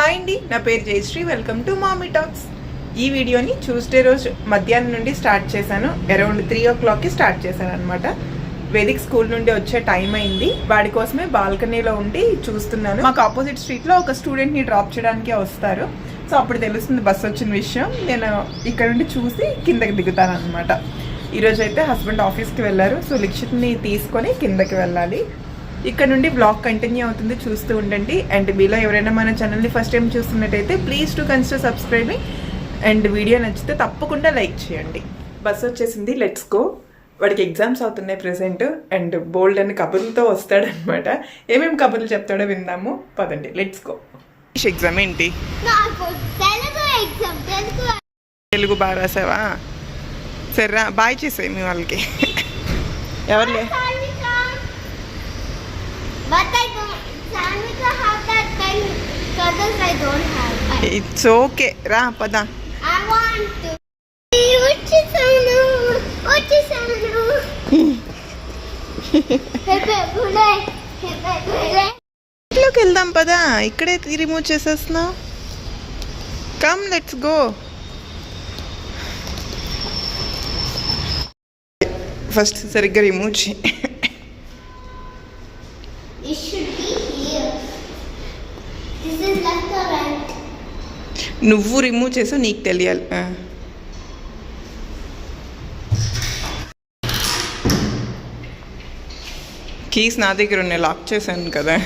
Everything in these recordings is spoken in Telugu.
హాయ్ అండి నా పేరు Jayashree welcome to mommy talks. ఈ వీడియోని ట్యూస్డే రోజు మధ్యాహ్నం నుండి స్టార్ట్ చేశాను. అరౌండ్ త్రీ ఓ క్లాక్కి స్టార్ట్ చేశాను అనమాట వేదిక్ స్కూల్ నుండి వచ్చే టైం అయింది. వాడి కోసమే బాల్కనీలో ఉండి చూస్తున్నాను. మాకు ఆపోజిట్ స్ట్రీట్లో ఒక స్టూడెంట్ని డ్రాప్ చేయడానికి వస్తారు. సో అప్పుడు తెలుస్తుంది బస్ వచ్చిన విషయం. నేను ఇక్కడ నుండి చూసి కిందకి దిగుతాను అనమాట ఈరోజు అయితే హస్బెండ్ ఆఫీస్కి వెళ్ళారు. సో లిక్షిత్ని తీసుకొని కిందకి వెళ్ళాలి. ఇక్కడ నుండి బ్లాగ్ కంటిన్యూ అవుతుంది. చూస్తూ ఉండండి. అండ్ మీలో ఎవరైనా మన ఛానల్ని ఫస్ట్ టైం చూస్తున్నట్టయితే please to consider subscribing and video నచ్చితే తప్పకుండా లైక్ చేయండి. బస్ వచ్చేసింది. లెట్స్ గో వాడికి ఎగ్జామ్స్ అవుతున్నాయి ప్రెసెంట్ అండ్ బోల్డ్ అని కబుర్లతో వస్తాడనమాట. ఏమేమి కబుర్లు చెప్తాడో విందాము. పదండి. లెట్స్ గో ఎగ్జామ్ ఏంటి? తెలుగు బాగా రాసావా? సరే బాయ్ చేసాయి మీ వాళ్ళకి. ఎవరులే. But I don't. Sarvika have that pen because I don't have. I, it's okay రా పదా I want to. వచ్చేసాను వచ్చేసాను హెపే బులే హెపే బులే ఇంట్లోకి వెళ్దాం పదా ఇక్కడే రిమూవ్ చేసేస్తున్నావు కమ్ లెట్స్ గో ఫస్ట్ సరిగ్గా రిమూవ్ చేయి నువ్వు రిమూవ్ చేసావు నీకు తెలియాలి కీస్ నా దగ్గర ఉన్నాయి లాక్ చేశాను కదా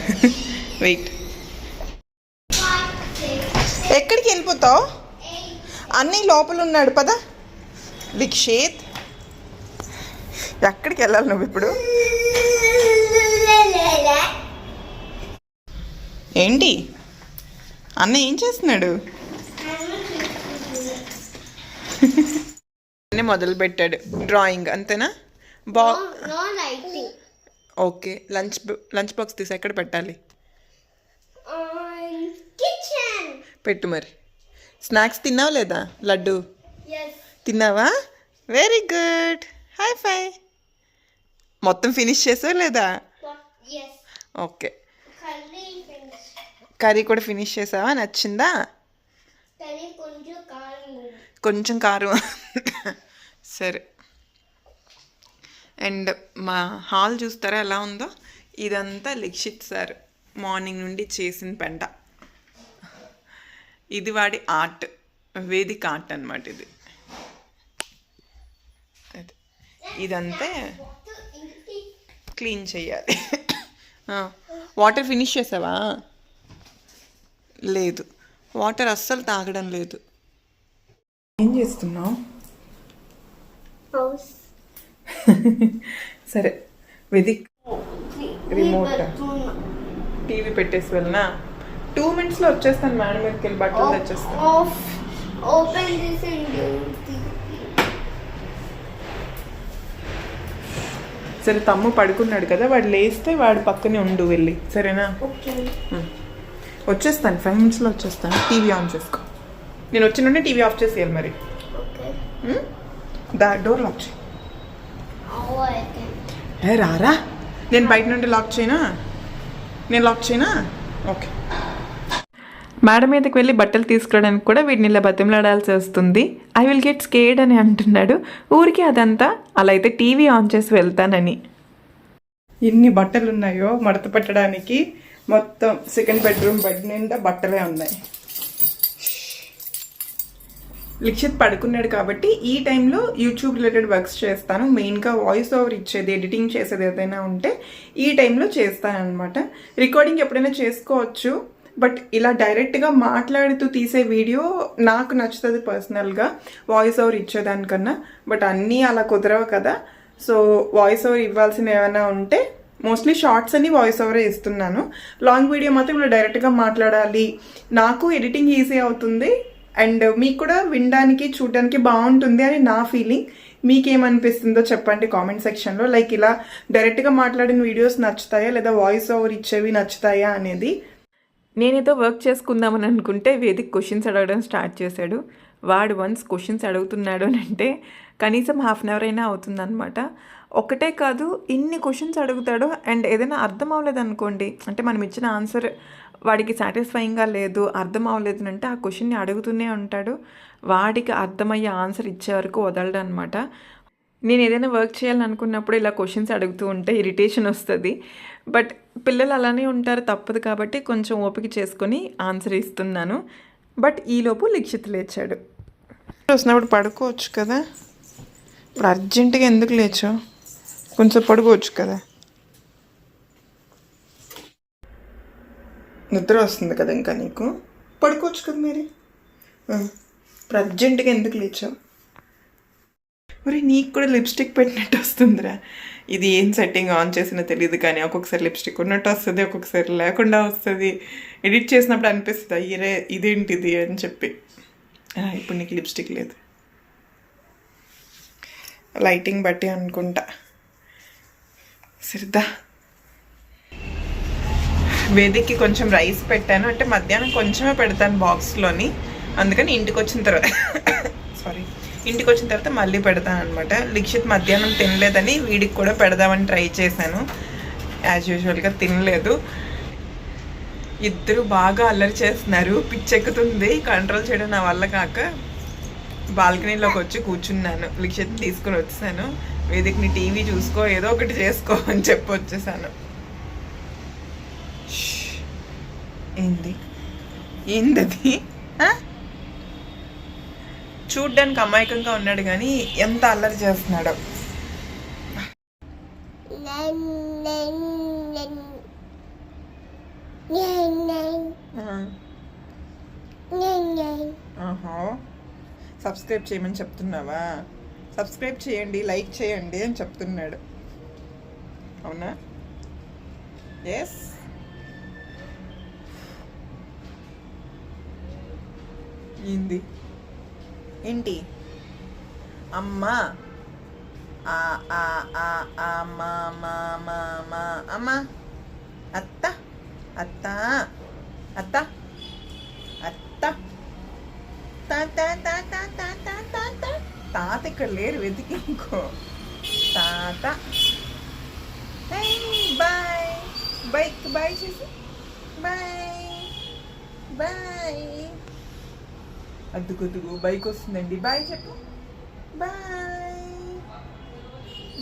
వెయిట్ ఎక్కడికి వెళ్ళిపోతావు అన్నీ లోపల ఉన్నాడు పదా లిక్షిత్ ఎక్కడికి వెళ్ళాలి నువ్వు ఇప్పుడు ఏంటి అన్న ఏం చేస్తున్నాడు మొదలు పెట్టాడు డ్రాయింగ్ అంతేనా? బా. ఓకే. లంచ్ లంచ్ బాక్స్ తీసి ఎక్కడ పెట్టాలి? Kitchen. పెట్టు మరి. స్నాక్స్ తిన్నావా లేదా? లడ్డు. తిన్నావా? Very good. High five. మొత్తం ఫినిష్ చేసావు లేదా. ఓకే. కర్రీ కూడా ఫినిష్ చేసావా? నచ్చిందా? కొంచెం కారం. సరే. అండ్ మా హాల్ చూస్తారా ఎలా ఉందో? ఇదంతా లిక్షిత్ సార్ మార్నింగ్ నుండి చేసిన పెంట. ఇది వాడి ఆర్ట్. వేదిక ఆర్ట్ అనమాట ఇది. ఇదంతే క్లీన్ చేయాలి. వాటర్ ఫినిష్ చేసావా? లేదు. వాటర్ అస్సలు తాగడం లేదు. ఏం చేస్తున్నావు. సరే వెది Remote. పెట్టుకున్నా. టీవీ పెట్టేసి వెళ్ళినా టూ మినిట్స్లో వచ్చేస్తాను మేడం మీదకి వెళ్ళి బట్టలు తెచ్చేస్తాను. సరే తమ్ము పడుకున్నాడు కదా వాడు లేస్తే వాడు పక్కనే ఉండు వెళ్ళి సరేనా. వచ్చేస్తాను ఫైవ్ మినిట్స్లో వచ్చేస్తాను టీవీ ఆన్ చేసుకో నేను వచ్చిన టీవీ ఆఫ్ చేసేయాలి మరి? దా డోర్ లాక్ చేయి. ఏ రారా? నేను బయట నుండి లాక్ చేయనా? నేను లాక్ చేయనా? ఓకే. మేడం మీదకి వెళ్ళి బట్టలు తీసుకురావడానికి కూడా వీటిని ఇలా బతిమలాడాల్సి వస్తుంది. ఐ విల్ గెట్ స్కేడ్ అని అంటున్నాడు. ఊరికి అదంతా అలా అయితే టీవీ ఆన్ చేసి వెళ్తానని. ఎన్ని బట్టలు ఉన్నాయో మడత పెట్టడానికి మొత్తం సెకండ్ బెడ్రూమ్ బెడ్ నిండా బట్టలే ఉన్నాయి. లిక్షిత్ పడుకున్నాడు కాబట్టి ఈ టైంలో యూట్యూబ్ రిలేటెడ్ వర్క్స్ చేస్తాను. మెయిన్గా వాయిస్ ఓవర్ ఇచ్చేది ఎడిటింగ్ చేసేది ఏదైనా ఉంటే ఈ టైంలో చేస్తాను అనమాట రికార్డింగ్ ఎప్పుడైనా చేసుకోవచ్చు బట్ ఇలా డైరెక్ట్గా మాట్లాడుతూ తీసే వీడియో నాకు నచ్చుతుంది పర్సనల్గా వాయిస్ ఓవర్ ఇచ్చేదానికన్నా బట్ అన్నీ అలా కుదరవు కదా. సో వాయిస్ ఓవర్ ఇవ్వాల్సిన ఏమైనా ఉంటే మోస్ట్లీ షార్ట్స్ అన్ని వాయిస్ ఓవరే ఇస్తున్నాను. లాంగ్ వీడియో మాత్రం ఇలా డైరెక్ట్గా మాట్లాడాలి. నాకు ఎడిటింగ్ ఈజీ అవుతుంది. అండ్ మీకు కూడా వినడానికి చూడడానికి బాగుంటుంది అని నా ఫీలింగ్. మీకేమనిపిస్తుందో చెప్పండి కామెంట్ సెక్షన్లో. లైక్ ఇలా డైరెక్ట్గా మాట్లాడిన వీడియోస్ నచ్చుతాయా లేదా వాయిస్ ఓవర్ ఇచ్చేవి నచ్చుతాయా అనేది. నేనేదో వర్క్ చేసుకుందామని అనుకుంటే వేదిక్ క్వశ్చన్స్ అడగడం స్టార్ట్ చేశాడు. వాడు వన్స్ క్వశ్చన్స్ అడుగుతున్నాడు అని అంటే కనీసం హాఫ్ అన్ అవర్ అయినా అవుతుందన్నమాట. ఒకటే కాదు ఇన్ని క్వశ్చన్స్ అడుగుతాడు అండ్ ఏదైనా అర్థం అవ్వలేదు అనుకోండి అంటే మనం ఇచ్చిన ఆన్సర్ వాడికి సాటిస్ఫైయింగ్గా లేదు అర్థం అవ్వలేదు అంటే ఆ క్వశ్చన్ని అడుగుతూనే ఉంటాడు. వాడికి అర్థమయ్యే ఆన్సర్ ఇచ్చే వరకు వదలడు అనమాట నేను ఏదైనా వర్క్ చేయాలనుకున్నప్పుడు ఇలా క్వశ్చన్స్ అడుగుతూ ఉంటే ఇరిటేషన్ వస్తుంది. బట్ పిల్లలు అలానే ఉంటారు తప్పదు కాబట్టి కొంచెం ఓపిక చేసుకొని ఆన్సర్ ఇస్తున్నాను. బట్ ఈలోపు లిక్షిత్ లేచాడు. వస్తున్నప్పుడు పడుకోవచ్చు కదా? ఇప్పుడు అర్జెంటుగా ఎందుకు లేచావు? కొంచెం పడుకోవచ్చు కదా? నిద్ర వస్తుంది కదా ఇంకా నీకు? పడుకోవచ్చు కదా మరి? ఆ, ఇప్పుడు అర్జెంటుగా ఎందుకు లేచావు? మరి నీకు కూడా లిప్స్టిక్ పెట్టినట్టు వస్తుందిరా. ఇది ఏం సెట్టింగ్ ఆన్ చేసినా తెలియదు కానీ ఒక్కొక్కసారి లిప్స్టిక్ ఉన్నట్టు వస్తుంది ఒక్కొక్కసారి లేకుండా వస్తుంది. ఎడిట్ చేసినప్పుడు అనిపిస్తుంది అయ్యరే ఇదేంటిది అని చెప్పి. ఇప్పుడు నీకు లిప్స్టిక్ లేదు. లైటింగ్ బట్టి అనుకుంటా. సరిదా వేదిక్కి కొంచెం రైస్ పెట్టాను. అంటే మధ్యాహ్నం కొంచెమే పెడతాను బాక్స్లోని. అందుకని ఇంటికి వచ్చిన తర్వాత సారీ ఇంటికి వచ్చిన తర్వాత మళ్ళీ పెడతాను అనమాట లిక్షిత్ మధ్యాహ్నం తినలేదని వీడికి కూడా పెడదామని ట్రై చేశాను. యాజ్ యూజువల్గా తినలేదు. ఇద్దరు బాగా అల్లరి చేస్తున్నారు. పిచ్చెక్కుతుంది. కంట్రోల్ చేయడం నా వల్ల కాక బాల్కనీలోకి వచ్చి కూర్చున్నాను. లిక్షిత్ తీసుకుని వచ్చేసాను. వేదికని టీవీ చూసుకో ఏదో ఒకటి చేసుకో అని చెప్పి వచ్చేసాను. ఏంది? ఏందది? ఆ? చూడ్డానికి అమాయకంగా ఉన్నాడు కానీ ఎంత అల్లరి చేస్తున్నాడో. సబ్స్క్రైబ్ చేయమని చెప్తున్నావా? సబ్స్క్రైబ్ చేయండి లైక్ చేయండి అని చెప్తున్నాడు. అవునా? ఎస్ ఏంది? ఏంటి? అమ్మ. అమ్మ. అత్త. అత్త. అత్త. అత్త. తాత తాత తాత ఇక్కడ లేరు వెతికి ఇంకో. తాత. బాయ్ బైక్ బాయ్ చేసి బాయ్ బాయ్ అద్దుకొద్దుగు బైక్ వస్తుందండి. బాయ్ చెప్పు. బాయ్.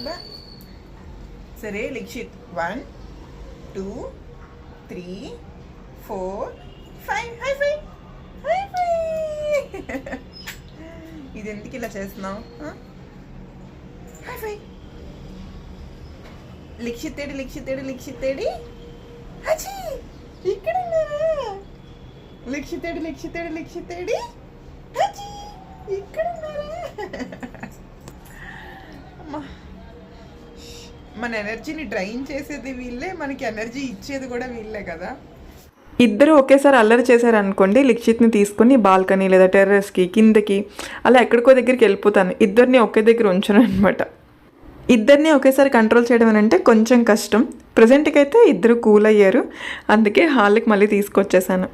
బాయ్ సరే Likshith one two three four five. High five high five ఇది ఎందుకు ఇలా చేస్తున్నావు? హై ఫైవ్ లిక్షితేడి లిక్షితేడి లిక్షితేడి హచి. ఇక్కడ ఉన్నారా లిక్షితేడి లిక్షితేడి లిక్షితేడి ఇక్కడ మన ఎనర్జీని డ్రైన్ చేసేది వీళ్ళే మనకి ఎనర్జీ ఇచ్చేది కూడా వీళ్ళే కదా. ఇద్దరు ఒకేసారి అల్లరి చేశారనుకోండి లిక్షిత్ని తీసుకొని బాల్కనీ లేదా టెర్రస్కి కిందకి అలా ఎక్కడికో దగ్గరికి వెళ్ళిపోతాను. ఇద్దరిని ఒకే దగ్గర ఉంచను అనమాట ఇద్దరిని ఒకేసారి కంట్రోల్ చేయడం అని అంటే కొంచెం కష్టం. ప్రజెంట్కి అయితే ఇద్దరు కూల్ అయ్యారు. అందుకే హాల్కి మళ్ళీ తీసుకొచ్చేసాను.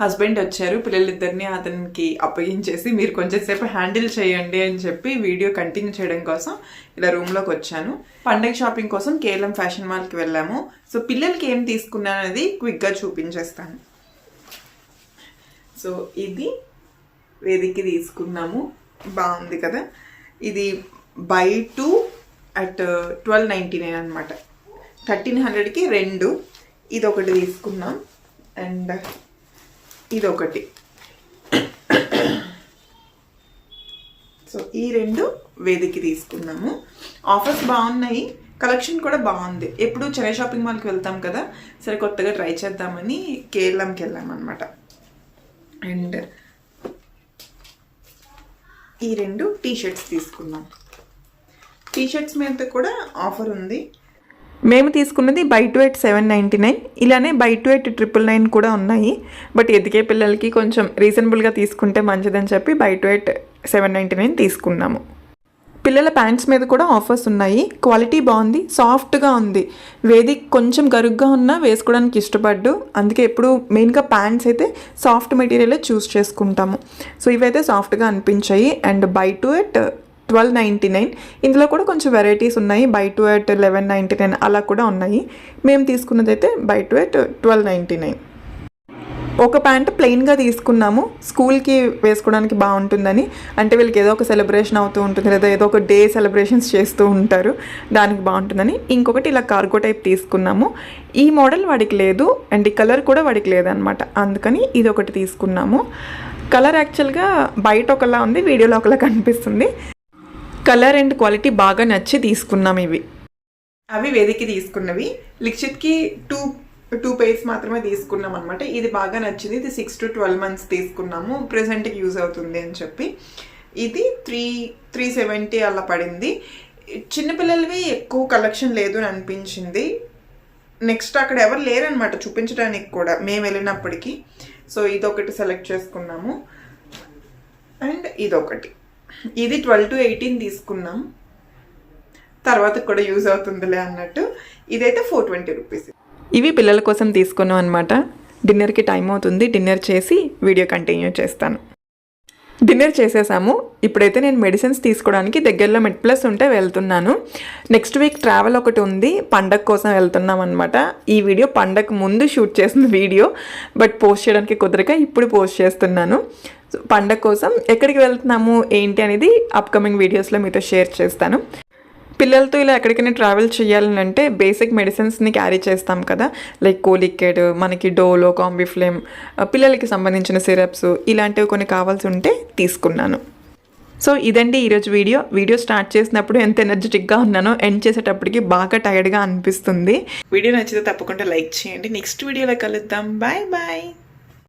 హస్బెండ్ వచ్చారు పిల్లలిద్దరిని అతనికి అప్పగించేసి మీరు కొంచెం సేపు హ్యాండిల్ చేయండి అని చెప్పి వీడియో కంటిన్యూ చేయడం కోసం ఇలా రూమ్లోకి వచ్చాను. పండగ షాపింగ్ కోసం కేఎల్ఎం ఫ్యాషన్ మాల్కి వెళ్ళాము. సో పిల్లలకి ఏం తీసుకున్నాను అనేది క్విక్గా చూపించేస్తాను. సో ఇది వేదికకి తీసుకున్నాము. బాగుంది కదా? ఇది buy two at twelve ninety nine అనమాట థర్టీన్ హండ్రెడ్కి రెండు. ఇది ఒకటి తీసుకున్నాం. అండ్ ఇదొకటి. సో ఈ రెండు వేదికి తీసుకున్నాము ఆఫర్స్ బాగున్నాయి. కలెక్షన్ కూడా బాగుంది. ఎప్పుడు చెన్నై షాపింగ్ మాల్కి వెళ్తాం కదా. సరే కొత్తగా ట్రై చేద్దామని కేరళంకి వెళ్ళామన్నమాట. అండ్ ఈ రెండు టీ షర్ట్స్ తీసుకున్నాం టీ షర్ట్స్ మీద కూడా ఆఫర్ ఉంది. మేము తీసుకున్నది buy two eight seven ninety nine. ఇలానే buy two eight triple nine కూడా ఉన్నాయి. బట్ ఎదిగే పిల్లలకి కొంచెం రీజనబుల్గా తీసుకుంటే మంచిదని చెప్పి buy two eight seven ninety nine తీసుకున్నాము. పిల్లల ప్యాంట్స్ మీద కూడా ఆఫర్స్ ఉన్నాయి. క్వాలిటీ బాగుంది సాఫ్ట్గా ఉంది. వేది కొంచెం గరుగ్గా ఉన్నా వేసుకోవడానికి ఇష్టపడ్డు. అందుకే ఎప్పుడు మెయిన్గా ప్యాంట్స్ అయితే సాఫ్ట్ మెటీరియల్ చూస్ చేసుకుంటాము. సో ఇవైతే సాఫ్ట్గా అనిపించాయి. And buy two at twelve ninety nine ఇందులో కూడా కొంచెం వెరైటీస్ ఉన్నాయి. Buy two at eleven ninety nine అలా కూడా ఉన్నాయి. మేము తీసుకున్నది అయితే buy two at twelve ninety nine ఒక ప్యాంట్ ప్లెయిన్గా తీసుకున్నాము. స్కూల్కి వేసుకోవడానికి బాగుంటుందని. అంటే వీళ్ళకి ఏదో ఒక సెలబ్రేషన్ అవుతూ ఉంటుంది లేదా ఏదో ఒక డే సెలబ్రేషన్స్ చేస్తూ ఉంటారు. దానికి బాగుంటుందని. ఇంకొకటి ఇలా కార్గో టైప్ తీసుకున్నాము. ఈ మోడల్ వాడికి లేదు అండ్ ఈ కలర్ కూడా వాడికి లేదనమాట అందుకని ఇది ఒకటి తీసుకున్నాము. కలర్ యాక్చువల్గా బయట ఒకలా ఉంది వీడియోలో ఒకలా కనిపిస్తుంది. కలర్ అండ్ క్వాలిటీ బాగా నచ్చి తీసుకున్నాం ఇవి. అవి వేదికి తీసుకున్నవి. లిక్షిత్కి టూ టూ పేర్స్ మాత్రమే తీసుకున్నాం అనమాట ఇది బాగా నచ్చింది. ఇది సిక్స్ టు ట్వెల్వ్ మంత్స్ తీసుకున్నాము. ప్రెసెంట్కి యూజ్ అవుతుంది అని చెప్పి. ఇది త్రీ త్రీ సెవెంటీ అలా పడింది. చిన్నపిల్లలవి ఎక్కువ కలెక్షన్ లేదు అని అనిపించింది. నెక్స్ట్ అక్కడ ఎవరు లేరనమాట చూపించడానికి కూడా. మేము వెళ్ళినప్పటికీ. సో ఇదొకటి సెలెక్ట్ చేసుకున్నాము. అండ్ ఇదొకటి. ఇది ట్వెల్వ్ టు ఎయిటీన్ తీసుకున్నాం. తర్వాత కూడా యూజ్ అవుతుందిలే అన్నట్టు. ఇదైతే ఫోర్ ట్వంటీ రూపీస్. ఇవి పిల్లల కోసం తీసుకున్నాం అనమాట డిన్నర్కి టైం అవుతుంది. డిన్నర్ చేసి వీడియో కంటిన్యూ చేస్తాను. డిన్నర్ చేసేసాము. ఇప్పుడైతే నేను మెడిసిన్స్ తీసుకోవడానికి దగ్గరలో మెడ్ ప్లస్ ఉంటే వెళ్తున్నాను. నెక్స్ట్ వీక్ ట్రావెల్ ఒకటి ఉంది. పండగ కోసం వెళ్తున్నాం అనమాట ఈ వీడియో పండగ ముందు షూట్ చేసిన వీడియో బట్ పోస్ట్ చేయడానికి కుదరక ఇప్పుడు పోస్ట్ చేస్తున్నాను. సో పండగ కోసం ఎక్కడికి వెళ్తున్నాము ఏంటి అనేది అప్కమింగ్ వీడియోస్లో మీతో షేర్ చేస్తాను. పిల్లలతో ఇలా ఎక్కడికైనా ట్రావెల్ చేయాలని అంటే బేసిక్ మెడిసిన్స్ని క్యారీ చేస్తాం కదా. లైక్ కోలిక్కెడ్ మనకి డోలో కాంబిఫ్లేమ్ పిల్లలకి సంబంధించిన సిరప్స్ ఇలాంటివి కొన్ని కావాల్సి ఉంటే తీసుకున్నాను. సో ఇదండి ఈరోజు వీడియో వీడియో స్టార్ట్ చేసినప్పుడు ఎంత ఎనర్జెటిక్గా ఉన్నానో ఎండ్ చేసేటప్పటికి బాగా టైర్డ్గా అనిపిస్తుంది. వీడియో నచ్చితే తప్పకుండా లైక్ చేయండి. నెక్స్ట్ వీడియోలో కలుద్దాం. Bye bye